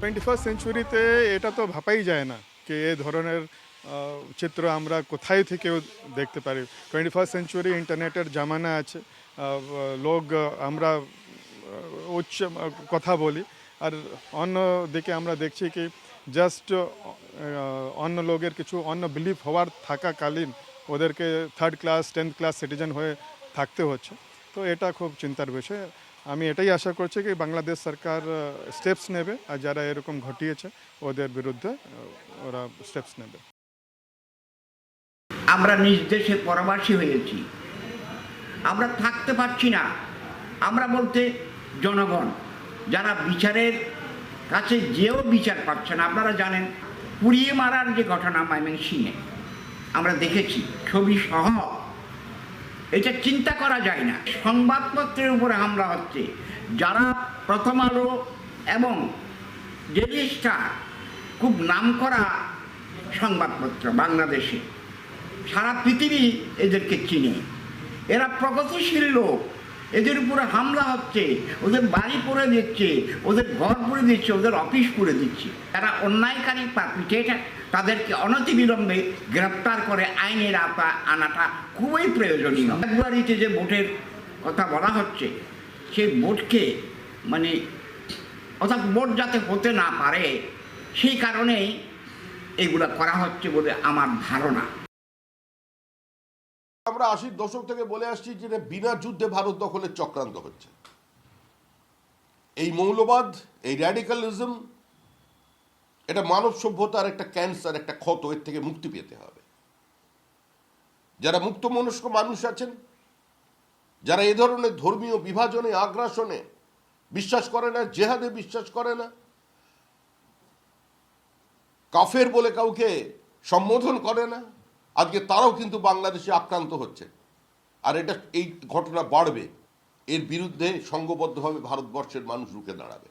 Twenty first সেঞ্চুরিতে এটা তো ভাবাই যায় না যে এ ধরনের চিত্র আমরা কোথায় থেকেও দেখতে পারি। টোয়েন্টি ফার্স্ট সেঞ্চুরি ইন্টারনেটের জামানা আছে লোক আমরা উচ্চ কথা বলি। আর অন্য দিকে আমরা দেখছি কি জাস্ট অন্য লোকের কিছু অন্য বিলিফ হওয়ার থাকাকালীন ওদেরকে third class tenth class citizen হয়ে থাকতে হচ্ছে। তো এটা খুব চিন্তার বিষয়। আমি এটাই আশা করছি কি বাংলাদেশ সরকার স্টেপস নেবে আর যারা এরকম ঘটিয়েছে ওদের বিরুদ্ধে ওরা স্টেপস নেবে। আমরা নিজ দেশে পরবাসী হয়েছি। আমরা থাকতে পারছি না। আমরা বলতে জনগণ, যারা বিচারের কাছে যেও বিচার পাচ্ছে না, আপনারা জানেন পুড়িয়ে মারার যে ঘটনা ময়মনসিংহে, আমরা দেখেছি, ছবি সহ এটা চিন্তা করা যায় না। সংবাদপত্রের উপরে হামলা হচ্ছে। যারা প্রথম আলো এবং ডেলি স্টার খুব নামকরা সংবাদপত্র বাংলাদেশে। সারা পৃথিবী এদেরকে চিনে। এরা প্রগতিশীল লোক। এদের উপরে হামলা হচ্ছে, ওদের বাড়ি পড়ে দিচ্ছে, ওদের ঘর পড়ে দিচ্ছে, ওদের অফিস করে দিচ্ছে। যারা অন্যায়কারী পারপিটেটার তাদেরকে অনতিবিলম্বে গ্রেপ্তার করে আইনের আওতা আনাটা খুবই প্রয়োজনীয়। ফেব্রুয়ারিতে যে ভোটের কথা বলা হচ্ছে সেই ভোটকে মানে অর্থাৎ ভোট যাতে হতে না পারে, সেই কারণেই এগুলো করা হচ্ছে বলে আমার ধারণা। আমরা আশির দশক থেকে বলে আসছি যে বিনা যুদ্ধে ভারত দখলের চক্রান্ত হচ্ছে। এই মৌলবাদ, এই র্যাডিক্যালিজম এটা মানব সভ্যতার একটা ক্যান্সার একটা ক্ষত, এর থেকে মুক্তি পেতে হবে। যারা মুক্ত মনস্ক মানুষ আছেন, যারা এ ধরনের ধর্মীয় বিভাজনে, আগ্রাসনে বিশ্বাস করে না, জেহাদে বিশ্বাস করে না, কাফের বলে কাউকে সম্বোধন করে না আজকে তারাও কিন্তু বাংলাদেশে আক্রান্ত হচ্ছে। আর এটা এই ঘটনা বাড়বে। এর বিরুদ্ধে সংঘবদ্ধভাবে ভারতবর্ষের মানুষ রুখে দাঁড়াবে।